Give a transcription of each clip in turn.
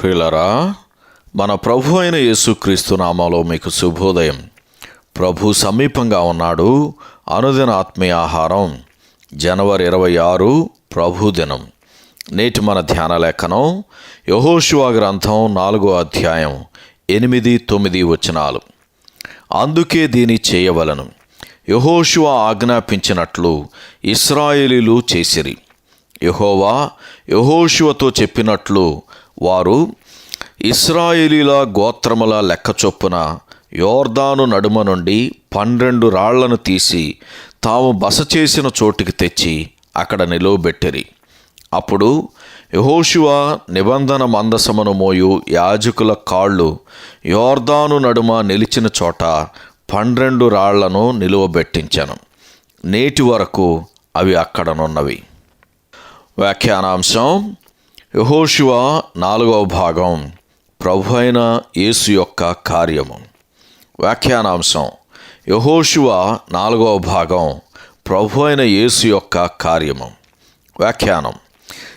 ప్రియులరా మన ప్రభు అయిన యేసుక్రీస్తు నామాలో మీకు శుభోదయం. ప్రభు సమీపంగా ఉన్నాడు అనుదిన ఆత్మీయ ఆహారం జనవరి ఇరవై ఆరు ప్రభు దినం. నేటి మన ధ్యాన లేఖనం యహోశివా గ్రంథం నాలుగో అధ్యాయం ఎనిమిది తొమ్మిది వచనాలు. అందుకే దీని చేయవలను. యహోశువ ఆజ్ఞాపించినట్లు ఇస్రాయేలీలు చేసిరి. యహోవా యహోశివతో చెప్పినట్లు వారు ఇస్రాయేలీల గోత్రముల లెక్క చొప్పున యోర్దాను నడుమ నుండి పన్నెండు రాళ్ళను తీసి తాము బస చేసిన చోటికి తెచ్చి అక్కడ నిలువబెట్టిరి. అప్పుడు యహోశువ నిబంధన మందసమును మోయు యాజకుల కాళ్ళు యోర్దాను నడుమ నిలిచిన చోట పన్నెండు రాళ్ళను నిలువబెట్టించాను. నేటి వరకు అవి అక్కడనున్నవి వ్యాఖ్యానాంశం యహోశివ నాలుగవ భాగం ప్రభు అయిన యేసు యొక్క కార్యము. వ్యాఖ్యానాంశం యహోశివ నాలుగవ భాగం ప్రభు అయిన యేసు యొక్క కార్యము. వ్యాఖ్యానం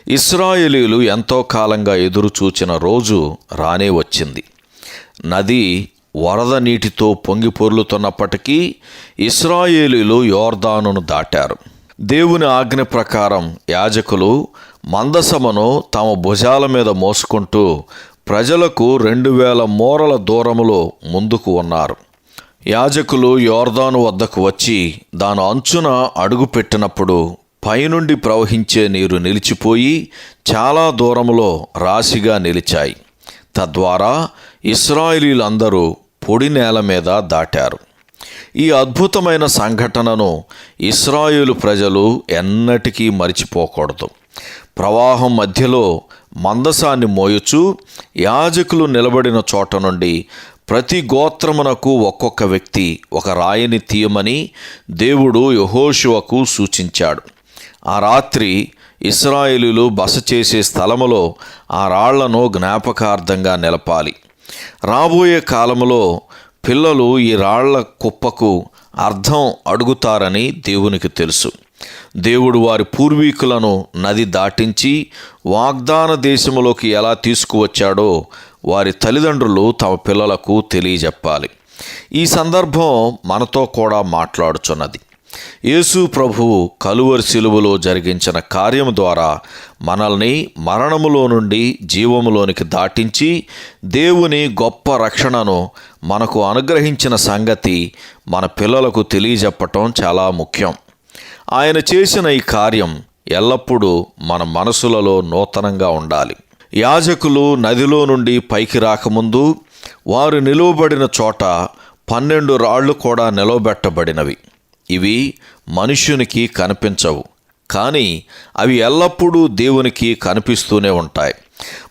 ఇస్రాయేలీలు ఎంతో కాలంగా ఎదురు చూచిన రోజు రానే వచ్చింది. నది వరద నీటితో పొంగి పొర్లుతున్నప్పటికీ ఇస్రాయేలీలు యోర్దానును దాటారు. దేవుని ఆజ్ఞ ప్రకారం యాజకులు మందసమును తమ భుజాల మీద మోసుకుంటూ ప్రజలకు రెండు వేల మూరల దూరములో ముందుకు ఉన్నారు. యాజకులు యోర్దాను వద్దకు వచ్చి దాని అంచున అడుగుపెట్టినప్పుడు పైనుండి ప్రవహించే నీరు నిలిచిపోయి చాలా దూరములో రాశిగా నిలిచాయి. తద్వారా ఇస్రాయిలీలందరూ పొడి నేల మీద దాటారు. ఈ అద్భుతమైన సంఘటనను ఇస్రాయేలు ప్రజలు ఎన్నటికీ మరిచిపోకూడదు. ప్రవాహం మధ్యలో మందసాన్ని మోయుచు యాజకులు నిలబడిన చోట నుండి ప్రతి గోత్రమునకు ఒక్కొక్క వ్యక్తి ఒక రాయిని తీయమని దేవుడు యహోశివకు సూచించాడు. ఆ రాత్రి ఇస్రాయేలీలు బస చేసే స్థలములో ఆ రాళ్ళను జ్ఞాపకార్థంగా నిలపాలి. రాబోయే కాలంలో పిల్లలు ఈ రాళ్ళ కుప్పకు అర్థం అడుగుతారని దేవునికి తెలుసు. దేవుడు వారి పూర్వీకులను నది దాటించి వాగ్దాన దేశంలోకి ఎలా తీసుకువచ్చాడో వారి తల్లిదండ్రులు తమ పిల్లలకు తెలియజెప్పాలి. ఈ సందర్భం మనతో కూడా మాట్లాడుచున్నది. యేసు ప్రభువు కలువరి శిలువలో జరిగించిన కార్యం ద్వారా మనల్ని మరణములో నుండి జీవములోనికి దాటించి దేవుని గొప్ప రక్షణను మనకు అనుగ్రహించిన సంగతి మన పిల్లలకు తెలియజెప్పటం చాలా ముఖ్యం. ఆయన చేసిన ఈ కార్యం ఎల్లప్పుడూ మన మనసులలో నూతనంగా ఉండాలి. యాజకులు నదిలో నుండి పైకి రాకముందు వారు నిలువబడిన చోట పన్నెండు రాళ్ళు కూడా నిలవబెట్టబడినవి. ఇవి మనుష్యునికి కనిపించవు కానీ అవి ఎల్లప్పుడూ దేవునికి కనిపిస్తూనే ఉంటాయి.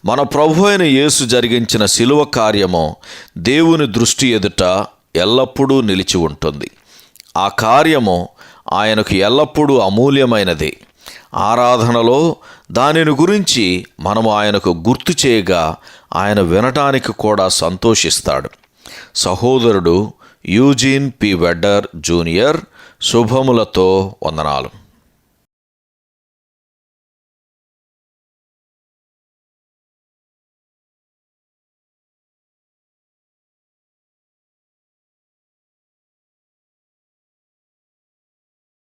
మన ప్రభు అయిన యేసు జరిగించిన శిలువ కార్యము దేవుని దృష్టి ఎదుట ఎల్లప్పుడూ నిలిచి ఉంటుంది. ఆ కార్యము ఆయనకు ఎల్లప్పుడూ అమూల్యమైనది. ఆరాధనలో దానిని గురించి మనము ఆయనకు గుర్తు చేయగా ఆయన వినటానికి కూడా సంతోషిస్తాడు. సహోదరుడు యూజీన్ పి వెడ్డర్ జూనియర్ శుభములతో వందనాలు.